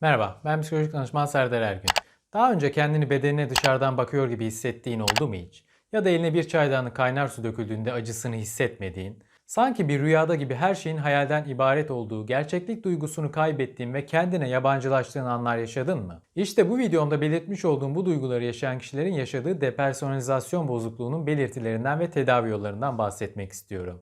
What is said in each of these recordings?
Merhaba, ben psikolojik danışman Serdar Ergün. Daha önce kendini bedenine dışarıdan bakıyor gibi hissettiğin oldu mu hiç? Ya da eline bir çaydanlık kaynar su döküldüğünde acısını hissetmediğin, sanki bir rüyada gibi her şeyin hayalden ibaret olduğu, gerçeklik duygusunu kaybettiğin ve kendine yabancılaştığın anlar yaşadın mı? İşte bu videomda belirtmiş olduğum bu duyguları yaşayan kişilerin yaşadığı depersonalizasyon bozukluğunun belirtilerinden ve tedavi yollarından bahsetmek istiyorum.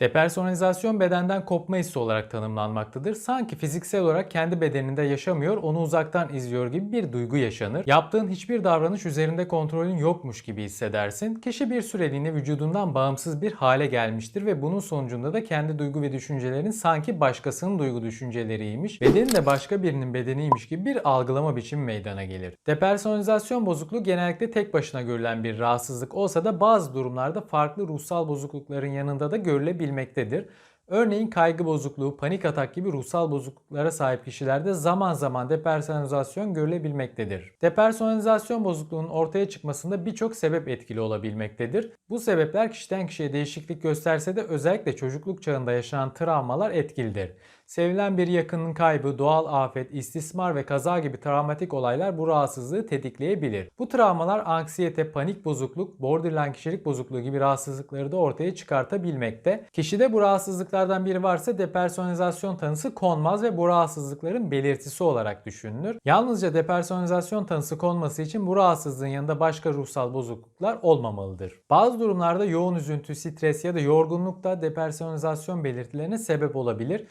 Depersonalizasyon bedenden kopma hissi olarak tanımlanmaktadır. Sanki fiziksel olarak kendi bedeninde yaşamıyor, onu uzaktan izliyor gibi bir duygu yaşanır. Yaptığın hiçbir davranış üzerinde kontrolün yokmuş gibi hissedersin. Kişi bir süreliğine vücudundan bağımsız bir hale gelmiştir ve bunun sonucunda da kendi duygu ve düşüncelerin sanki başkasının duygu düşünceleriymiş, bedeni de başka birinin bedeniymiş gibi bir algılama biçimi meydana gelir. Depersonalizasyon bozukluğu genellikle tek başına görülen bir rahatsızlık olsa da bazı durumlarda farklı ruhsal bozuklukların yanında da görülebilmektedir. Örneğin kaygı bozukluğu, panik atak gibi ruhsal bozukluklara sahip kişilerde zaman zaman depersonalizasyon görülebilmektedir. Depersonalizasyon bozukluğunun ortaya çıkmasında birçok sebep etkili olabilmektedir. Bu sebepler kişiden kişiye değişiklik gösterse de özellikle çocukluk çağında yaşanan travmalar etkilidir. Sevilen bir yakının kaybı, doğal afet, istismar ve kaza gibi travmatik olaylar bu rahatsızlığı tetikleyebilir. Bu travmalar anksiyete, panik bozukluk, borderline kişilik bozukluğu gibi rahatsızlıkları da ortaya çıkartabilmekte. Kişide bu rahatsızlıklardan biri varsa depersonalizasyon tanısı konmaz ve bu rahatsızlıkların belirtisi olarak düşünülür. Yalnızca depersonalizasyon tanısı konması için bu rahatsızlığın yanında başka ruhsal bozukluklar olmamalıdır. Bazı durumlarda yoğun üzüntü, stres ya da yorgunluk da depersonalizasyon belirtilerine sebep olabilir.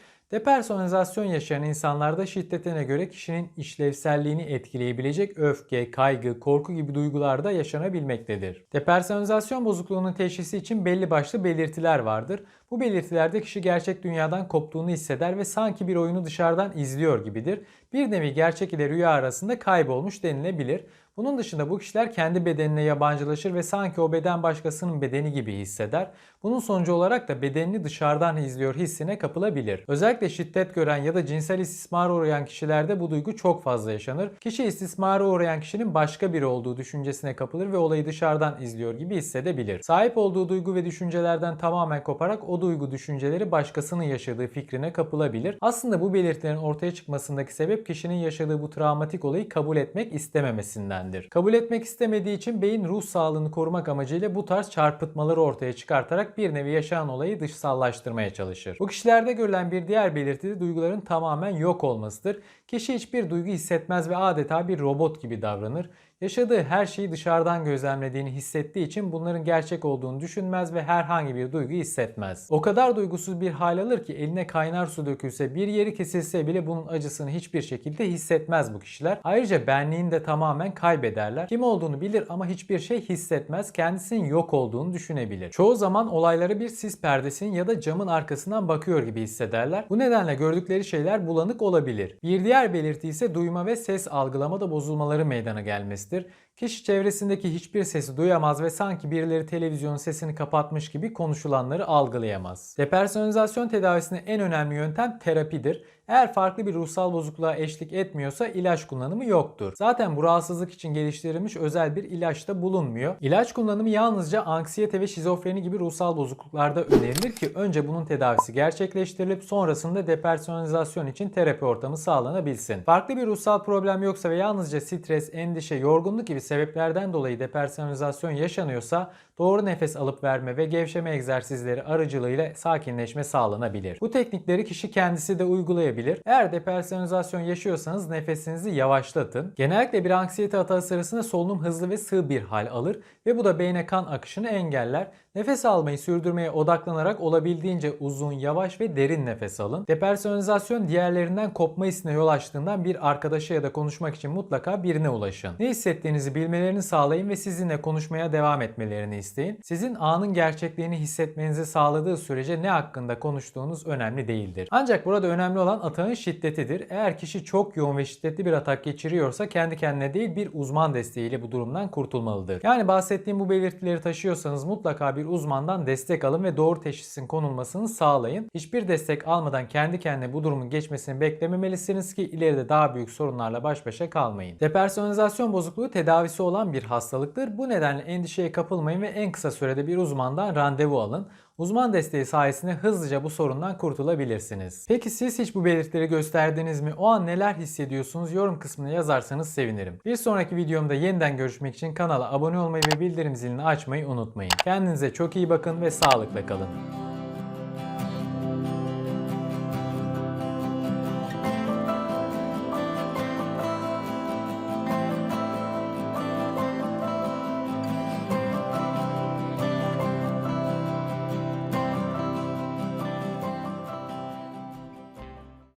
Depersonalizasyon yaşayan insanlarda şiddetine göre kişinin işlevselliğini etkileyebilecek öfke, kaygı, korku gibi duygular da yaşanabilmektedir. Depersonalizasyon bozukluğunun teşhisi için belli başlı belirtiler vardır. Bu belirtilerde kişi gerçek dünyadan koptuğunu hisseder ve sanki bir oyunu dışarıdan izliyor gibidir. Bir nevi gerçek ile rüya arasında kaybolmuş denilebilir. Bunun dışında bu kişiler kendi bedenine yabancılaşır ve sanki o beden başkasının bedeni gibi hisseder. Bunun sonucu olarak da bedenini dışarıdan izliyor hissine kapılabilir. Özellikle şiddet gören ya da cinsel istismara uğrayan kişilerde bu duygu çok fazla yaşanır. Kişi istismara uğrayan kişinin başka biri olduğu düşüncesine kapılır ve olayı dışarıdan izliyor gibi hissedebilir. Sahip olduğu duygu ve düşüncelerden tamamen koparak o duygu düşünceleri başkasının yaşadığı fikrine kapılabilir. Aslında bu belirtilerin ortaya çıkmasındaki sebep kişinin yaşadığı bu travmatik olayı kabul etmek istememesindendir. Kabul etmek istemediği için beyin ruh sağlığını korumak amacıyla bu tarz çarpıtmaları ortaya çıkartarak bir nevi yaşanan olayı dışsallaştırmaya çalışır. Bu kişilerde görülen bir diğer belirti de duyguların tamamen yok olmasıdır. Kişi hiçbir duygu hissetmez ve adeta bir robot gibi davranır. Yaşadığı her şeyi dışarıdan gözlemlediğini hissettiği için bunların gerçek olduğunu düşünmez ve herhangi bir duygu hissetmez. O kadar duygusuz bir hal alır ki eline kaynar su dökülse, bir yeri kesilse bile bunun acısını hiçbir şekilde hissetmez bu kişiler. Ayrıca benliğini de tamamen kaybederler. Kim olduğunu bilir ama hiçbir şey hissetmez. Kendisinin yok olduğunu düşünebilir. Çoğu zaman olaylara bir sis perdesinin ya da camın arkasından bakıyor gibi hissederler. Bu nedenle gördükleri şeyler bulanık olabilir. Bir diğer belirti ise duyma ve ses algılamada bozulmaları meydana gelmesidir. Kişi çevresindeki hiçbir sesi duyamaz ve sanki birileri televizyonun sesini kapatmış gibi konuşulanları algılayamaz. Depersonalizasyon tedavisinde en önemli yöntem terapidir. Eğer farklı bir ruhsal bozukluğa eşlik etmiyorsa ilaç kullanımı yoktur. Zaten bu rahatsızlık için geliştirilmiş özel bir ilaç da bulunmuyor. İlaç kullanımı yalnızca anksiyete ve şizofreni gibi ruhsal bozukluklarda önerilir ki önce bunun tedavisi gerçekleştirilip sonrasında depersonalizasyon için terapi ortamı sağlanabilsin. Farklı bir ruhsal problem yoksa ve yalnızca stres, endişe, yorgunluk gibi sebeplerden dolayı depersonalizasyon yaşanıyorsa doğru nefes alıp verme ve gevşeme egzersizleri aracılığıyla sakinleşme sağlanabilir. Bu teknikleri kişi kendisi de uygulayabilir. Eğer depersonalizasyon yaşıyorsanız nefesinizi yavaşlatın. Genellikle bir anksiyete atağı sırasında solunum hızlı ve sığ bir hal alır ve bu da beyne kan akışını engeller. Nefes almayı sürdürmeye odaklanarak olabildiğince uzun, yavaş ve derin nefes alın. Depersonalizasyon diğerlerinden kopma hissine yol açtığından bir arkadaşa ya da konuşmak için mutlaka birine ulaşın. Ne hissettiğinizi bilmelerini sağlayın ve sizinle konuşmaya devam etmelerini isteyin. Sizin anın gerçekliğini hissetmenizi sağladığı sürece ne hakkında konuştuğunuz önemli değildir. Ancak burada önemli olan atağın şiddetidir. Eğer kişi çok yoğun ve şiddetli bir atak geçiriyorsa kendi kendine değil bir uzman desteğiyle bu durumdan kurtulmalıdır. Yani bahsettiğim bu belirtileri taşıyorsanız mutlaka bir uzmandan destek alın ve doğru teşhisin konulmasını sağlayın. Hiçbir destek almadan kendi kendine bu durumun geçmesini beklememelisiniz ki ileride daha büyük sorunlarla baş başa kalmayın. Depersonalizasyon bozukluğu tedavisi olan bir hastalıktır. Bu nedenle endişeye kapılmayın ve en kısa sürede bir uzmandan randevu alın. Uzman desteği sayesinde hızlıca bu sorundan kurtulabilirsiniz. Peki siz hiç bu belirtileri gösterdiniz mi? O an neler hissediyorsunuz? Yorum kısmına yazarsanız sevinirim. Bir sonraki videomda yeniden görüşmek için kanala abone olmayı ve bildirim zilini açmayı unutmayın. Kendinize çok iyi bakın ve sağlıkla kalın.